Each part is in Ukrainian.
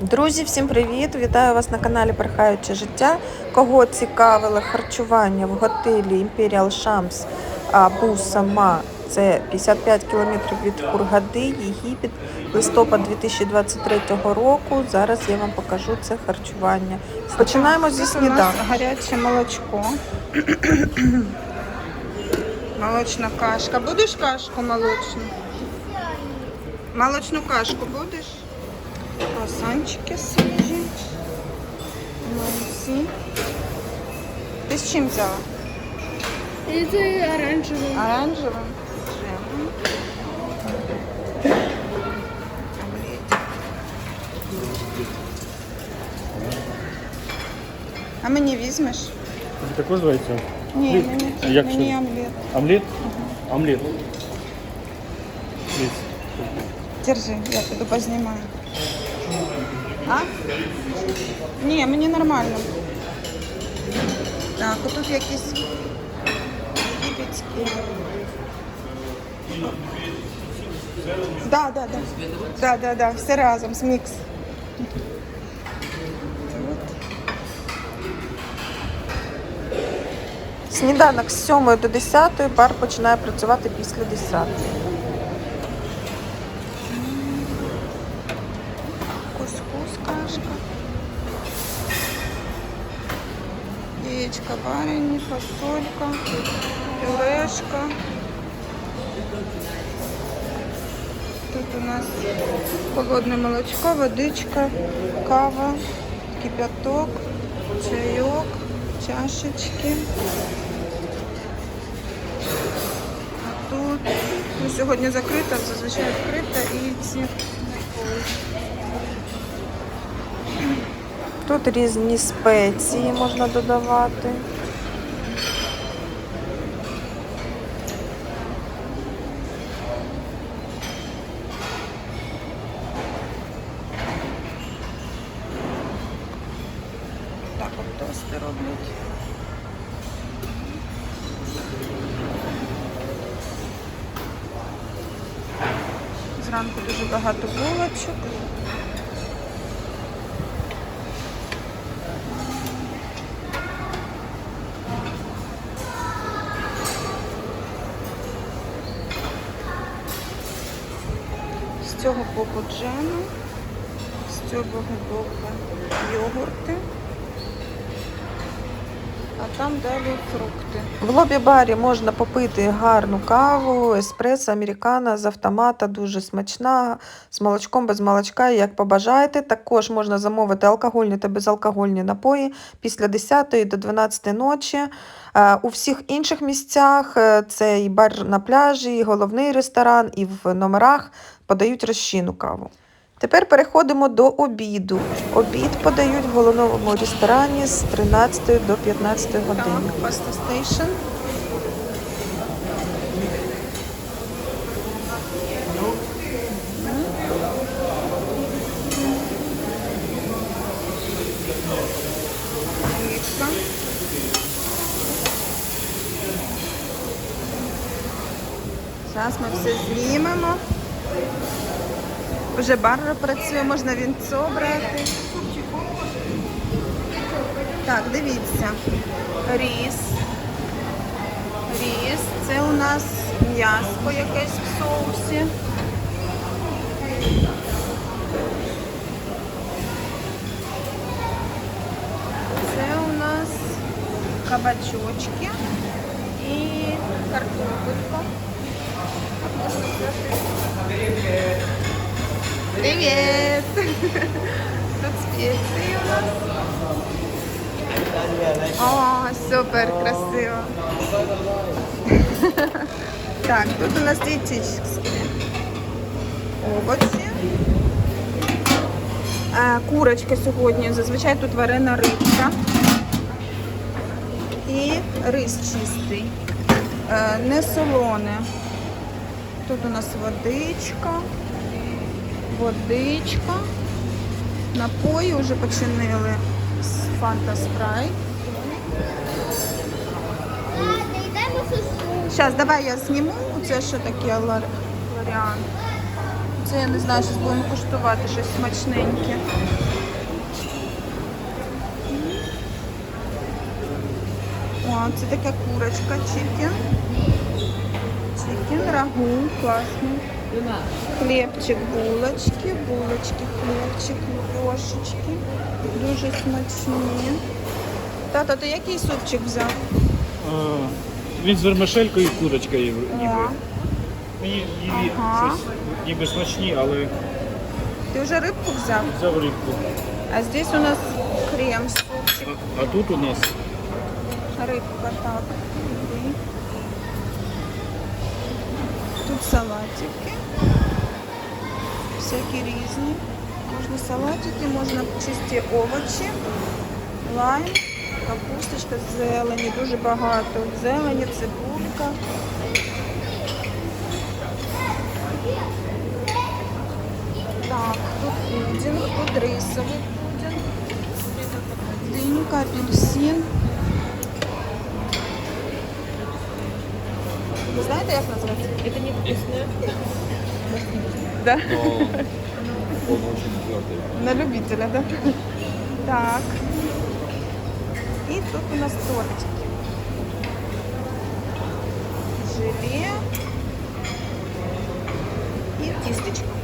Друзі, всім привіт! Вітаю вас на каналі Перхаюче життя. Кого цікавило харчування в готелі Imperial Shams або сама це 55 кілометрів від Хургади, Єгипет, листопад 2023 року. Зараз я вам покажу це харчування. Починаємо зі сніданку. гаряче молочко. Молочна кашка. Будеш кашку молочну? Молочну кашку будеш? Круасанчики свіжі. Молодці. Ти з чим взяла? Это оранжевый. Оранжевим? Джемом. Омлетик. А мені візьмеш? Ви також здається? Ні, Хліб. мені, А як мені це? омлет. Омлет? Омлет. Дивіться. Держи, я піду познімаю. А? Ні, мені нормально. Так, отут якісь єгипетські. Да, да, да. Да, да, да, все разом, з мікс. Сніданок з 7 до 10, бар починає працювати після 10. Кускус, кашка. Яєчка варені, фасолька, пюрешка. Тут у нас холодне молочко, водичка, кава, кипяток, чайок, чашечки. А тут ну, сьогодні закрита, зазвичай відкрита і ці Тут різні спеції можна додавати. Так от тости роблять. Зранку дуже багато булочок. Джеми, з цього боку йогурти. А там далі фрукти. В лобі-барі можна попити гарну каву, еспресо, американо з автомата, дуже смачна, з молочком, без молочка, як побажаєте. Також можна замовити алкогольні та безалкогольні напої після 10 до 12 ночі. Е, У всіх інших місцях е, це і бар на пляжі, і головний ресторан, і в номерах подають розчинну каву. Тепер переходимо до обіду. Обід подають в головному ресторані з 13 до 15 години. Паста стейшн. Зараз ми все знімемо. Вже бар працює, можна вінцо брати. Так, дивіться. Ріс. Ріс. Це у нас м'ясо якесь в соусі. Це у нас кабачочки і картопелька. Привіт! Тут спеції у нас. О, супер красиво. Так, тут у нас дієтичні овочі. Курочка сьогодні, зазвичай тут варена рибка. І рис чистий. Е, Не солоне. Тут у нас водичка водичка. Напої вже починили з Фанта Спрайт. Зараз, давай я зніму. Це ще таке лар... Це я не знаю, що будемо куштувати, щось смачненьке. О, це така курочка, Чікін. Чікен, рагу, класний. Хлібчик, булочки, булочки, хлібчик, лепешечки. Дуже смачні. Тато, ти який супчик взяв? А, він з вермишелькою і курочкою ніби. О, Мені ніби Ага. щось ніби смачні, але ти вже рибку взяв? взяв рибку. А здесь у нас крем супчик. А, а тут у нас Рибка, так. Тут салатики. Всякі різні. Можна салатики, можна чисті овочі, лайм, капусточка, зелені, дуже багато. Зелені, цибулька. Так, тут пудинг, тут рисовий пудинг. Динька, апельсин. Ви знаєте, як називається? Это невкусно. Да? Он очень твердый. На любителя, да? Так. І тут у нас тортики. Желе. І тістечко.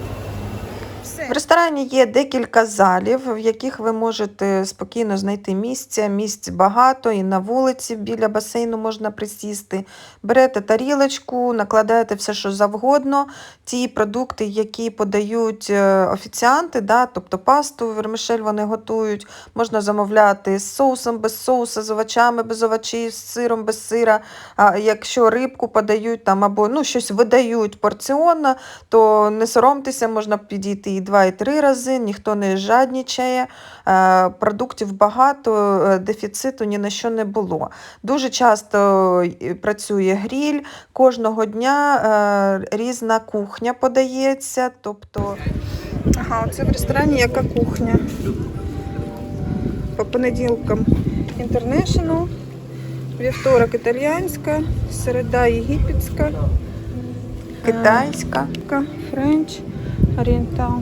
В ресторані є декілька залів, в яких ви можете спокійно знайти місця. Місць багато, і на вулиці біля басейну можна присісти. Берете тарілочку, накладаєте все, що завгодно. Ті продукти, які подають е, офіціанти, да, тобто пасту, вермишель вони готують, можна замовляти з соусом без соуса, з овочами без овочів, з сиром без сира. А якщо рибку подають там або ну, щось видають порціонно, то не соромтеся, можна підійти і два, і три рази, ніхто не жаднічає, е, продуктів багато, е, дефіциту ні на що не було. Дуже часто е, працює гріль, кожного дня різна кухня подається, тобто Ага, оце в ресторані яка кухня. По понеділкам International, вівторок італіянська, середа єгипетська, китайська. Ка- Френч, орієнтал.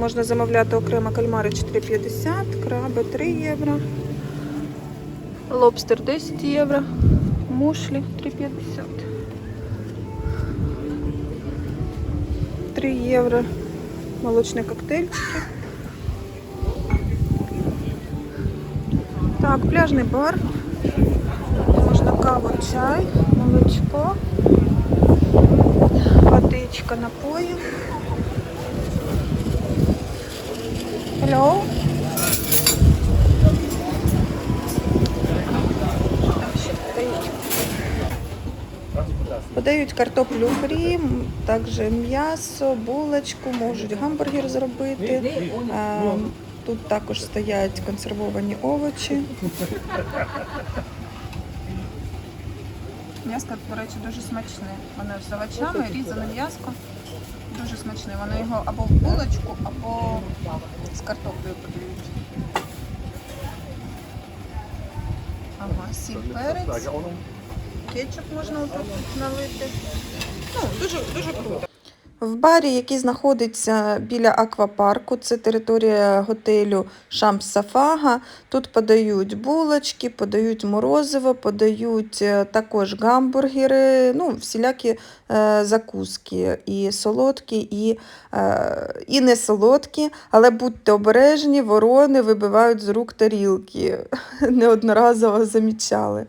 Можна замовляти окремо кальмари 4,50, краби 3 євро, лобстер 10 євро, мушлі 3,50. 3 євро молочні коктейльчики. Так, пляжний бар. Можна каву, чай, молочко, водичка, напої. Hello. Подають картоплю фрі, також м'ясо, булочку, можуть гамбургер зробити. Тут також стоять консервовані овочі. М'яско, до речі, дуже смачне. Воно з овочами, різане м'яско. Дуже смачне. Воно його або в булочку, або з картоплею подають. Ага, сіль перець. Кетчуп можна тут налити. Ну, дуже, дуже круто. В барі, який знаходиться біля аквапарку, це територія готелю Шамс Сафага. Тут подають булочки, подають морозиво, подають е, також гамбургери, ну, всілякі е, закуски, і солодкі, і, е, і не солодкі, але будьте обережні, ворони вибивають з рук тарілки. Неодноразово замічали.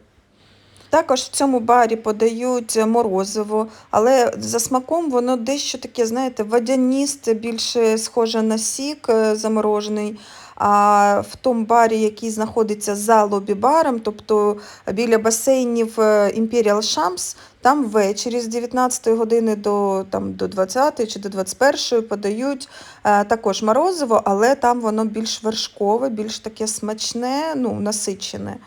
Також в цьому барі подають морозиво, але за смаком воно дещо таке, знаєте, водяністе, більше схоже на сік е, заморожений. А в тому барі, який знаходиться за лобі-баром, тобто біля басейнів е, Imperial Shams, там ввечері з 19 години до, там, до 20 чи до 21 подають е, також морозиво, але там воно більш вершкове, більш таке смачне, ну, насичене.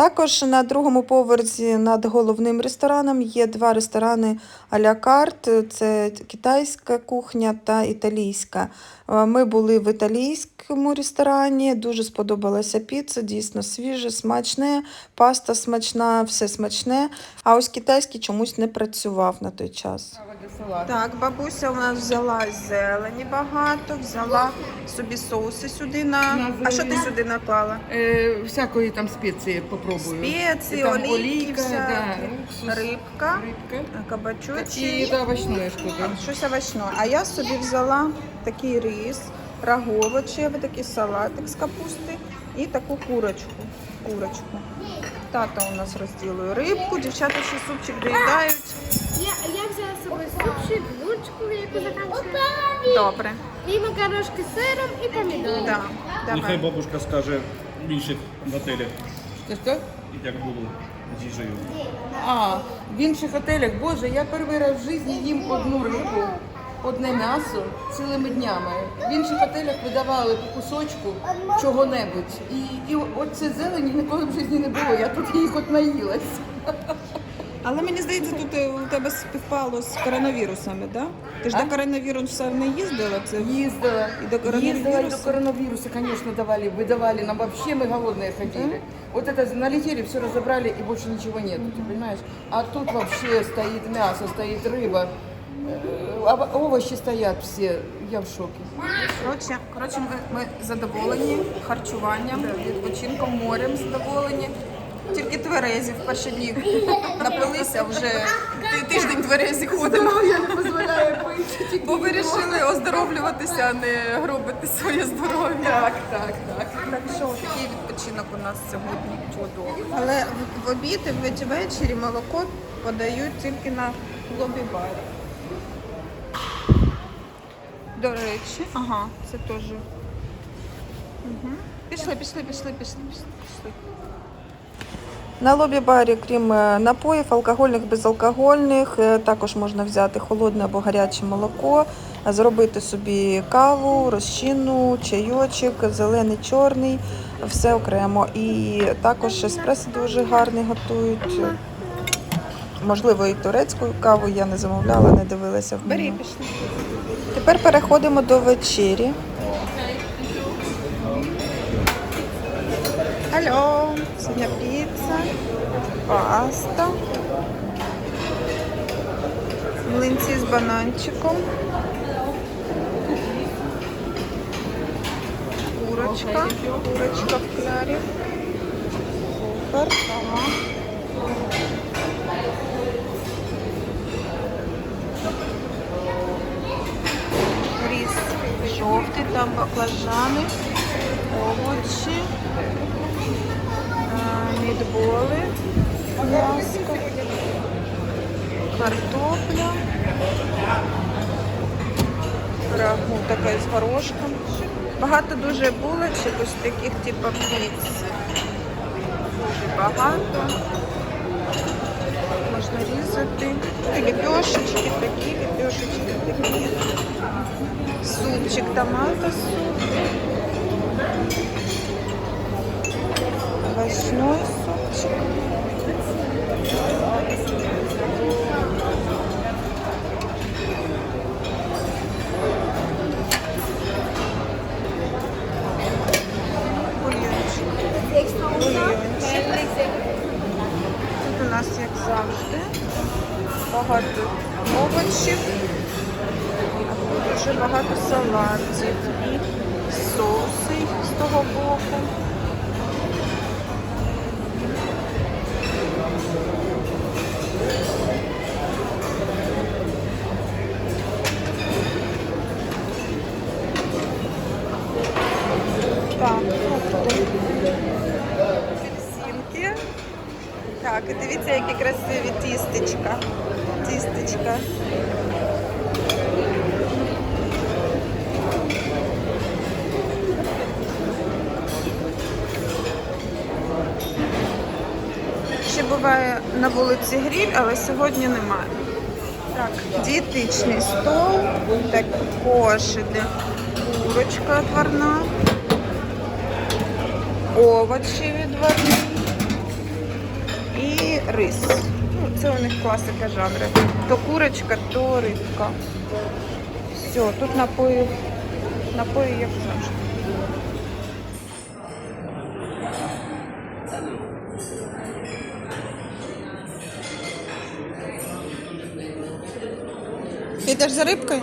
Також на другому поверсі над головним рестораном є два ресторани а-ля карт. Це китайська кухня та італійська. Е, Ми були в італійському ресторані, дуже сподобалася піца, дійсно свіже, смачне, паста смачна, все смачне. А ось китайський чомусь не працював на той час. Салат. Так, бабуся у нас взяла зелені багато, взяла собі соуси сюди на. На А що ти сюди наклала? Е, всякої там спеції попробую. Спеції, там олійки, олійка, всякі, да, уксус, рибка, рибка. кабачочки. І це овочне що-то. Щось овочне. А я собі взяла такий рис, рагу овочевий, такий салатик з капусти і таку курочку. курочку. Тата у нас розділує рибку, дівчата ще супчик доїдають. Я, я взяла з собою суші, булочку, яку заканчиваю, Добре. і макарошки з сиром, і помідори. Да. Нехай Давай. бабушка скаже в інших готелях, Це що? як було з їжею. А, в інших готелях, боже, я перший раз в житті їм одну рибу, одне м'ясо цілими днями. В інших готелях видавали по кусочку чого-небудь. І, і оце зелені ніколи в житті не було. Я тут їх от наїлась. Але мені здається, тут е, у тебе співпало з коронавірусами, да? Ти ж А? до коронавірусу не їздила? Це Їздила. І до коронавируса? Їздила, и до коронавируса, конечно, давали, выдавали. Нам вообще мы голодные ходили. Вот это налетели, все разобрали, и больше ничего нет, ты понимаешь? А тут вообще стоит мясо, стоит рыба, э, ов- овощи стоят все. Я в шоке. Коротше, коротше, ми, ми задоволені харчуванням, відпочинком, морем задоволені. Тільки тверезі в перші дні напилися вже тиждень тверезі ходимо. Я не позволяю пить. Бо вирішили оздоровлюватися, а не гробити своє здоров'я. Так, так, так. Так що такий відпочинок у нас сьогодні чудовий. Але в, в обід і ввечері молоко подають тільки на лобі барі. До речі, ага, це теж. Угу. Пішли, пішли, пішли, пішли, пішли, пішли. На лобі барі, крім е, напоїв, алкогольних, безалкогольних, е, також можна взяти холодне або гаряче молоко, зробити собі каву, розчинну, чайочок, зелений, чорний, все окремо. І також еспресо дуже гарний готують. Можливо, і турецьку каву я не замовляла, не дивилася в меню. Тепер переходимо до вечері. Алло, сьогодні піца, паста, млинці з бананчиком, курочка, курочка в кляре. Супер. Ага. рис жовтий, там баклажани, овочі, мідболи, м'яско, картопля, рагу така з горошком. Багато дуже булочок, ось таких типу піц. Дуже багато. Можна різати. Ліпешечки такі, ліпешечки такі. Супчик, томата суп. Овощной супчик. Тут у нас, як завжди, багато овочів. Дуже багато салатів і соуси з того боку. Так, і дивіться, які красиві тістечка. Тістечка. Ще буває на вулиці гриль, але сьогодні немає. Так, дієтичний стол, також іде курочка отварна, овочі відварні рис. Ну, це у них класика жанру. То курочка, то рибка. Все, тут напої, напої як завжди. Йдеш за рибкою?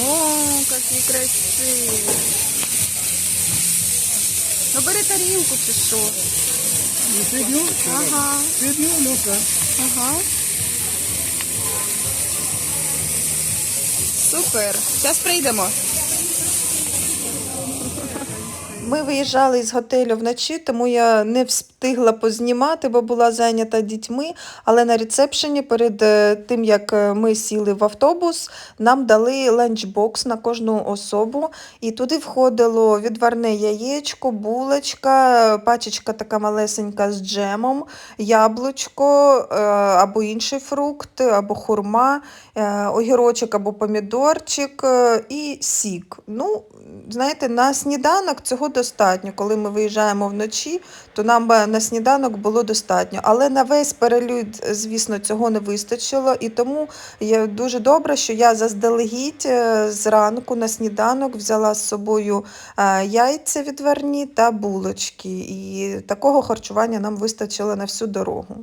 О, какие красивые. Ну бери тарілку чи що? Ага. Ага. Супер. Зараз прийдемо. Ми виїжджали із готелю вночі, тому я не встигла познімати, бо була зайнята дітьми. Але на рецепшені перед е, тим, як е, ми сіли в автобус, нам дали ланчбокс на кожну особу. І туди входило відварне яєчко, булочка, пачечка така малесенька з джемом, яблучко е, або інший фрукт, або хурма, огірочок або помідорчик і сік. Ну, знаєте, на сніданок цього достатньо. Коли ми виїжджаємо вночі, то нам на сніданок було достатньо. Але на весь перелюд, звісно, цього не вистачило. І тому дуже добре, що я заздалегідь е, зранку на сніданок взяла з собою е, яйця відварні та булочки. І такого харчування нам вистачило на всю дорогу.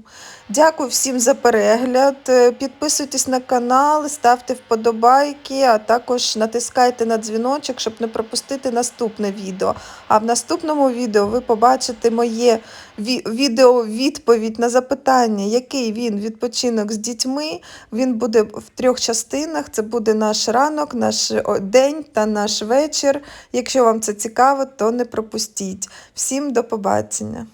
Дякую всім за перегляд. Е, Підписуйтесь на канал, ставте вподобайки, а також натискайте на дзвіночок, щоб не пропустити наступне відео. А в наступному відео ви побачите моє ві- відео відповідь на запитання, який він відпочинок з дітьми. Він буде в трьох частинах. Це буде наш ранок, наш день та наш вечір. Якщо вам це цікаво, то не пропустіть. Всім до побачення!